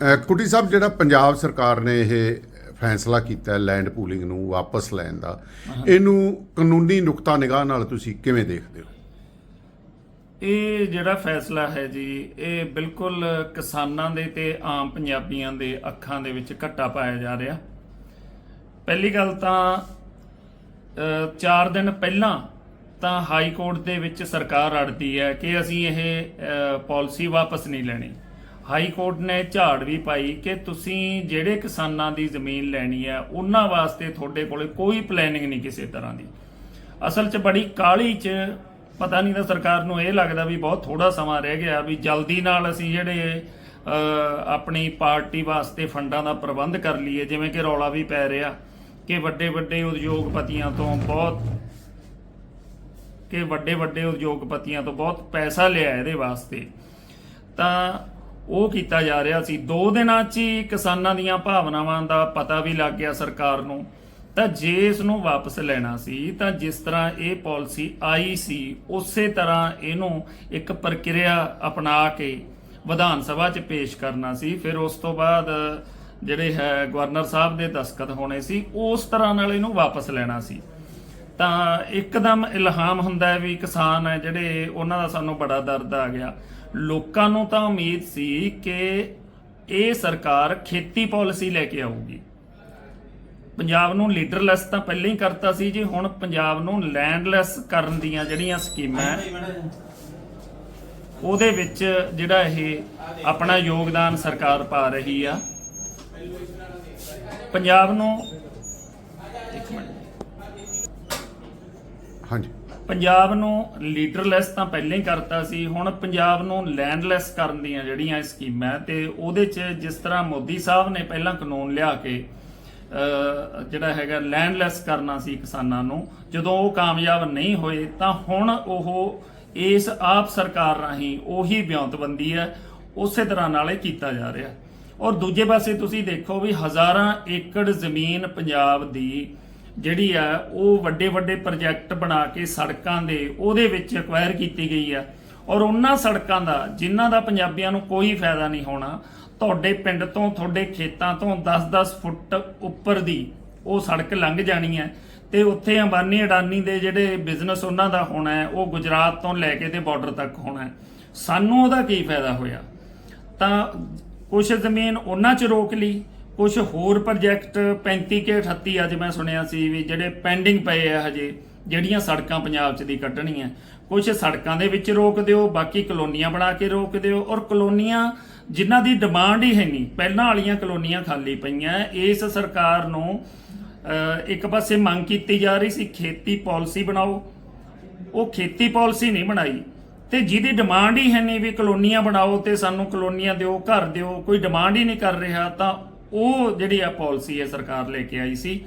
ਕੁਟੀ ਸਾਹਿਬ ਜਿਹੜਾ ਪੰਜਾਬ ਸਰਕਾਰ ਨੇ ਇਹ ਫੈਸਲਾ ਕੀਤਾ ਲੈਂਡ ਪੂਲਿੰਗ ਨੂੰ ਵਾਪਸ ਲੈਣ ਦਾ ਇਹਨੂੰ ਕਾਨੂੰਨੀ ਨੁਕਤਾ ਨਿਗਾਹ ਨਾਲ ਤੁਸੀਂ ਕਿਵੇਂ ਦੇਖਦੇ ਹੋ? ਇਹ ਜਿਹੜਾ ਫੈਸਲਾ ਹੈ ਜੀ ਇਹ ਬਿਲਕੁਲ ਕਿਸਾਨਾਂ ਦੇ ਤੇ ਆਮ ਪੰਜਾਬੀਆਂ ਦੇ ਅੱਖਾਂ ਦੇ ਵਿੱਚ ਘੱਟਾ ਪਾਇਆ ਜਾ ਰਿਹਾ। ਪਹਿਲੀ ਗੱਲ ਤਾਂ 4 ਦਿਨ ਪਹਿਲਾਂ ਤਾਂ ਹਾਈ ਕੋਰਟ ਦੇ ਵਿੱਚ ਸਰਕਾਰ ਅੜਦੀ ਹੈ ਕਿ ਅਸੀਂ ਇਹ ਪਾਲਿਸੀ ਵਾਪਸ ਨਹੀਂ ਲੈਣੀ। ਹਾਈ ਕੋਰਟ ਨੇ ਝਾੜ ਵੀ ਪਾਈ ਕਿ ਤੁਸੀਂ ਜਿਹੜੇ ਕਿਸਾਨਾਂ ਦੀ ਜ਼ਮੀਨ ਲੈਣੀ ਹੈ, ਉਹਨਾਂ ਵਾਸਤੇ ਤੁਹਾਡੇ ਕੋਲੇ ਕੋਈ ਪਲੈਨਿੰਗ ਨਹੀਂ ਕਿਸੇ ਤਰ੍ਹਾਂ ਦੀ। ਅਸਲ 'ਚ ਬੜੀ ਕਾਹਲੀ 'ਚ ਪਤਾ ਨਹੀਂ ਤਾਂ ਸਰਕਾਰ ਨੂੰ ਇਹ ਲੱਗਦਾ ਵੀ ਬਹੁਤ ਥੋੜਾ ਸਮਾਂ ਰਹਿ ਗਿਆ ਵੀ ਜਲਦੀ ਨਾਲ ਅਸੀਂ ਜਿਹੜੇ ਆਪਣੀ ਪਾਰਟੀ ਵਾਸਤੇ ਫੰਡਾਂ ਦਾ ਪ੍ਰਬੰਧ ਕਰ ਲਈਏ, ਜਿਵੇਂ ਕਿ ਰੌਲਾ ਵੀ ਪੈ ਰਿਹਾ ਕਿ ਵੱਡੇ ਵੱਡੇ ਉਦਯੋਗਪਤੀਆਂ ਤੋਂ ਬਹੁਤ, ਕਿ ਵੱਡੇ ਵੱਡੇ ਉਦਯੋਗਪਤੀਆਂ ਤੋਂ ਬਹੁਤ ਪੈਸਾ ਲਿਆ ਇਹਦੇ ਵਾਸਤੇ। ਤਾਂ ਉਹ ਕੀਤਾ ਜਾ ਰਿਹਾ ਸੀ। ਦੋ ਦਿਨਾਂ 'ਚ ਹੀ ਕਿਸਾਨਾਂ ਦੀਆਂ ਭਾਵਨਾਵਾਂ ਦਾ ਪਤਾ ਵੀ ਲੱਗ ਗਿਆ ਸਰਕਾਰ ਨੂੰ। ਤਾਂ ਜੇ ਇਸ ਨੂੰ ਵਾਪਸ ਲੈਣਾ ਸੀ, ਤਾਂ ਜਿਸ ਤਰ੍ਹਾਂ ਇਹ ਪਾਲਿਸੀ ਆਈ ਸੀ, ਉਸੇ ਤਰ੍ਹਾਂ ਇਹਨੂੰ ਇੱਕ ਪ੍ਰਕਿਰਿਆ ਅਪਣਾ ਕੇ ਵਿਧਾਨ ਸਭਾ 'ਚ ਪੇਸ਼ ਕਰਨਾ ਸੀ। ਫਿਰ ਉਸ ਤੋਂ ਬਾਅਦ ਜਿਹੜੇ ਹੈ ਗਵਰਨਰ ਸਾਹਿਬ ਦੇ ਦਸਖਤ ਹੋਣੇ ਸੀ, ਉਸ ਤਰ੍ਹਾਂ ਨਾਲ ਇਹਨੂੰ ਵਾਪਸ ਲੈਣਾ ਸੀ। ਤਾਂ ਇੱਕਦਮ ਇਲਹਾਮ ਹੁੰਦਾ ਹੈ ਵੀ ਕਿਸਾਨ ਹੈ ਜਿਹੜੇ ਉਹਨਾਂ ਦਾ ਸਾਨੂੰ ਬੜਾ ਦਰਦ ਆ ਗਿਆ। ਲੋਕਾਂ ਨੂੰ ਤਾਂ ਉਮੀਦ ਸੀ ਕਿ ਇਹ ਸਰਕਾਰ ਖੇਤੀ ਪਾਲਿਸੀ ਲੈ ਕੇ ਆਊਗੀ। ਪੰਜਾਬ ਨੂੰ ਲੀਡਰਲੈਸ ਤਾਂ ਪਹਿਲਾਂ ਹੀ ਕਰਤਾ ਸੀ ਜੀ ਹੁਣ ਪੰਜਾਬ ਨੂੰ ਲੈਂਡਲੈਸ ਕਰਨ ਦੀਆਂ ਜਿਹੜੀਆਂ ਸਕੀਮਾਂ ਉਹਦੇ ਵਿੱਚ ਜਿਹੜਾ ਇਹ ਆਪਣਾ ਯੋਗਦਾਨ ਸਰਕਾਰ ਪਾ ਰਹੀ ਆ। ਪੰਜਾਬ ਨੂੰ ਇੱਕ ਮਿੰਟ। ਹਾਂਜੀ। ਪੰਜਾਬ ਨੂੰ ਲੀਡਰਲੈਸ ਤਾਂ ਪਹਿਲਾਂ ਹੀ ਕਰਤਾ ਸੀ, ਹੁਣ ਪੰਜਾਬ ਨੂੰ ਲੈਂਡਲੈਸ ਕਰਨ ਦੀਆਂ ਜਿਹੜੀਆਂ ਸਕੀਮਾਂ ਹੈ ਤੇ ਉਹਦੇ 'ਚ ਜਿਸ ਤਰ੍ਹਾਂ ਮੋਦੀ ਸਾਹਿਬ ਨੇ ਪਹਿਲਾਂ ਕਾਨੂੰਨ ਲਿਆ ਕੇ ਜਿਹੜਾ ਹੈਗਾ ਲੈਂਡਲੈਸ ਕਰਨਾ ਸੀ ਕਿਸਾਨਾਂ ਨੂੰ, ਜਦੋਂ ਉਹ ਕਾਮਯਾਬ ਨਹੀਂ ਹੋਏ ਤਾਂ ਹੁਣ ਉਹ ਇਸ ਆਪ ਸਰਕਾਰ ਰਾਹੀਂ ਉਹੀ ਬਿਆਨਤਬੰਦੀ ਹੈ, ਉਸੇ ਤਰ੍ਹਾਂ ਨਾਲ ਇਹ ਕੀਤਾ ਜਾ ਰਿਹਾ। ਔਰ ਦੂਜੇ ਪਾਸੇ ਤੁਸੀਂ ਦੇਖੋ ਵੀ ਹਜ਼ਾਰਾਂ ਏਕੜ ਜ਼ਮੀਨ ਪੰਜਾਬ ਦੀ ਜਿਹੜੀ ਆ, ਉਹ ਵੱਡੇ ਵੱਡੇ ਪ੍ਰੋਜੈਕਟ ਬਣਾ ਕੇ ਸੜਕਾਂ ਦੇ ਉਹਦੇ ਵਿੱਚ ਐਕਵਾਇਰ ਕੀਤੀ ਗਈ ਆ। ਔਰ ਉਹਨਾਂ ਸੜਕਾਂ ਦਾ, ਜਿਨ੍ਹਾਂ ਦਾ ਪੰਜਾਬੀਆਂ ਨੂੰ ਕੋਈ ਫਾਇਦਾ ਨਹੀਂ ਹੋਣਾ, ਤੁਹਾਡੇ ਪਿੰਡ ਤੋਂ, ਤੁਹਾਡੇ ਖੇਤਾਂ ਤੋਂ 10-10 ਫੁੱਟ ਉੱਪਰ ਦੀ ਉਹ ਸੜਕ ਲੰਘ ਜਾਣੀ ਹੈ ਤੇ ਉੱਥੇ ਅੰਬਾਨੀ ਅਡਾਨੀ ਦੇ ਜਿਹੜੇ ਬਿਜ਼ਨਸ ਉਹਨਾਂ ਦਾ ਹੋਣਾ ਹੈ, ਉਹ ਗੁਜਰਾਤ ਤੋਂ ਲੈ ਕੇ ਤੇ ਬਾਰਡਰ ਤੱਕ ਹੋਣਾ ਹੈ। ਸਾਨੂੰ ਉਹਦਾ ਕੀ ਫਾਇਦਾ ਹੋਇਆ? ਤਾਂ ਕੁਝ ਜ਼ਮੀਨ ਉਹਨਾਂ 'ਚ ਰੋਕ ਲਈ ਕੁਝ ਹੋਰ ਪ੍ਰੋਜੈਕਟ 35 ਕੇ 38 ਅੱਜ ਮੈਂ ਸੁਣਿਆ ਸੀ ਵੀ ਜਿਹੜੇ ਪੈਂਡਿੰਗ ਪਏ ਆ ਹਜੇ, ਜਿਹੜੀਆਂ ਸੜਕਾਂ ਪੰਜਾਬ 'ਚ ਦੀ ਕੱਢਣੀਆਂ। ਕੁਝ ਸੜਕਾਂ ਦੇ ਵਿੱਚ ਰੋਕ ਦਿਓ, ਬਾਕੀ ਕਲੋਨੀਆਂ ਬਣਾ ਕੇ ਰੋਕ ਦਿਓ। ਔਰ ਕਲੋਨੀਆਂ ਜਿਨ੍ਹਾਂ ਦੀ ਡਿਮਾਂਡ ਹੀ ਹੈ ਨਹੀਂ, ਪਹਿਲਾਂ ਵਾਲੀਆਂ ਕਲੋਨੀਆਂ ਖਾਲੀ ਪਈਆਂ। ਇਸ ਸਰਕਾਰ ਨੂੰ ਇੱਕ ਪਾਸੇ ਮੰਗ ਕੀਤੀ ਜਾ ਰਹੀ ਸੀ, ਖੇਤੀ ਪਾਲਿਸੀ ਬਣਾਓ। ਉਹ ਖੇਤੀ ਪਾਲਿਸੀ ਨਹੀਂ ਬਣਾਈ। ਤੇ ਜਿਹਦੀ ਡਿਮਾਂਡ ਹੀ ਹੈ ਨਹੀਂ ਵੀ ਕਲੋਨੀਆਂ ਬਣਾਓ ਤੇ ਸਾਨੂੰ ਕਲੋਨੀਆਂ ਦਿਓ, ਘਰ ਦਿਓ, ਕੋਈ ਡਿਮਾਂਡ ਹੀ ਨਹੀਂ ਕਰ ਰਿਹਾ, ਤਾਂ ਉਹ ਜਿਹੜੀ ਆ ਪਾਲਿਸੀ ਹੈ ਸਰਕਾਰ ਲੈ ਕੇ ਆਈ ਸੀ,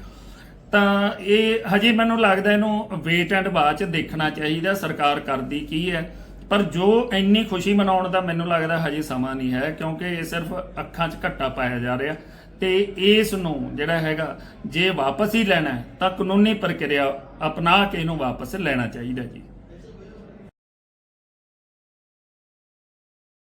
ਤਾਂ ਇਹ ਹਜੇ ਮੈਨੂੰ ਲੱਗਦਾ ਇਹਨੂੰ ਵੇਟ ਐਂਡ ਵਾਚ ਦੇਖਣਾ ਚਾਹੀਦਾ, ਸਰਕਾਰ ਕਰਦੀ ਕੀ ਹੈ। ਪਰ ਜੋ ਇੰਨੀ ਖੁਸ਼ੀ ਮਨਾਉਣ ਦਾ ਮੈਨੂੰ ਲੱਗਦਾ ਹਜੇ ਸਮਾਂ ਨਹੀਂ ਹੈ, ਕਿਉਂਕਿ ਇਹ ਸਿਰਫ ਅੱਖਾਂ 'ਚ ਘੱਟਾ ਪਾਇਆ ਜਾ ਰਿਹਾ। ਤੇ ਇਸ ਨੂੰ ਜਿਹੜਾ ਹੈਗਾ, ਜੇ ਵਾਪਸ ਹੀ ਲੈਣਾ ਤਾਂ ਕਾਨੂੰਨੀ ਪ੍ਰਕਿਰਿਆ ਅਪਣਾ ਕੇ ਇਹਨੂੰ ਵਾਪਸ ਲੈਣਾ ਚਾਹੀਦਾ ਜੀ।